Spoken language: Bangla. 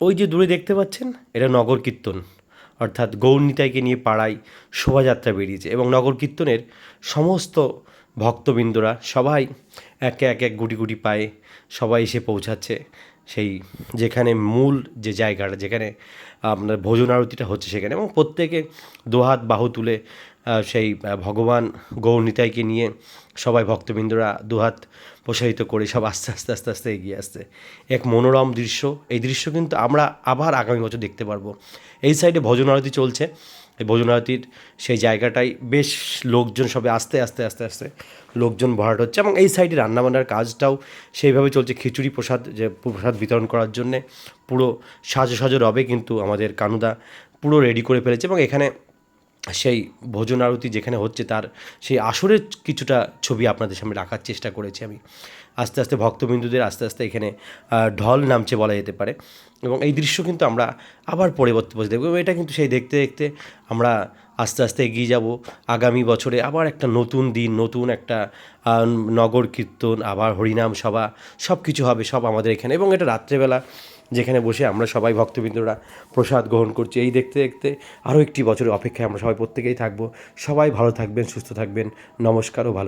ওই যে দূরে দেখতে পাচ্ছেন, এটা নগর কীর্তন। অর্থাৎ গৌরনিতাইকে নিয়ে পাড়ায় শোভাযাত্রা বেরিয়েছে এবং নগর কীর্তনের সমস্ত ভক্তবৃন্দরা সবাই একে এক এক গুটি গুটি পায়ে সবাই এসে পৌঁছাচ্ছে। সেই যেখানে মূল যে জায়গাটা, যেখানে আপনার ভোজন আরতিটা হচ্ছে সেখানে এবং প্রত্যেকে দুহাত বাহু তুলে সেই ভগবান গৌরনিতাইকে নিয়ে সবাই ভক্তবৃন্দরা দুহাত প্রসারিত করে সব আস্তে আস্তে আস্তে আস্তে এগিয়ে আসছে। এক মনোরম দৃশ্য। এই দৃশ্য কিন্তু আমরা আবার আগামী বছর দেখতে পারব। এই সাইডে ভজন আরতি চলছে। এই ভোজন আরতির সেই জায়গাটায় বেশ লোকজন সবে আস্তে আস্তে আস্তে আস্তে লোকজন ভরাট হচ্ছে এবং এই সাইডে রান্নাবান্নার কাজটাও সেইভাবে চলছে। খিচুড়ি প্রসাদ, যে প্রসাদ বিতরণ করার জন্যে পুরো সাজো সাজো রবে কিন্তু আমাদের কানুদা পুরো রেডি করে ফেলেছে এবং এখানে সেই ভোজন আরতি যেখানে হচ্ছে তার সেই আসরের কিছুটা ছবি আপনাদের সামনে রাখার চেষ্টা করেছি আমি। আস্তে আস্তে ভক্তবিন্দুদের আস্তে আস্তে এখানে ঢল নামছে বলা যেতে পারে। এবং এই দৃশ্য কিন্তু আমরা আবার পরবর্তী বছর দেখব। এটা কিন্তু সেই দেখতে দেখতে আমরা আস্তে আস্তে এগিয়ে যাব। আগামী বছরে আবার একটা নতুন দিন, নতুন একটা নগর কীর্তন, আবার হরিনাম সভা সব কিছু হবে সব আমাদের এখানে। এবং এটা রাত্রেবেলা যেখানে বসে আমরা সবাই ভক্তবৃন্দরা প্রসাদ গ্রহণ করছি। এই দেখতে দেখতে আরও একটি বছরের অপেক্ষায় আমরা সবাই প্রত্যেকেই থাকব। সবাই ভালো থাকবেন, সুস্থ থাকবেন। নমস্কার ও ভালো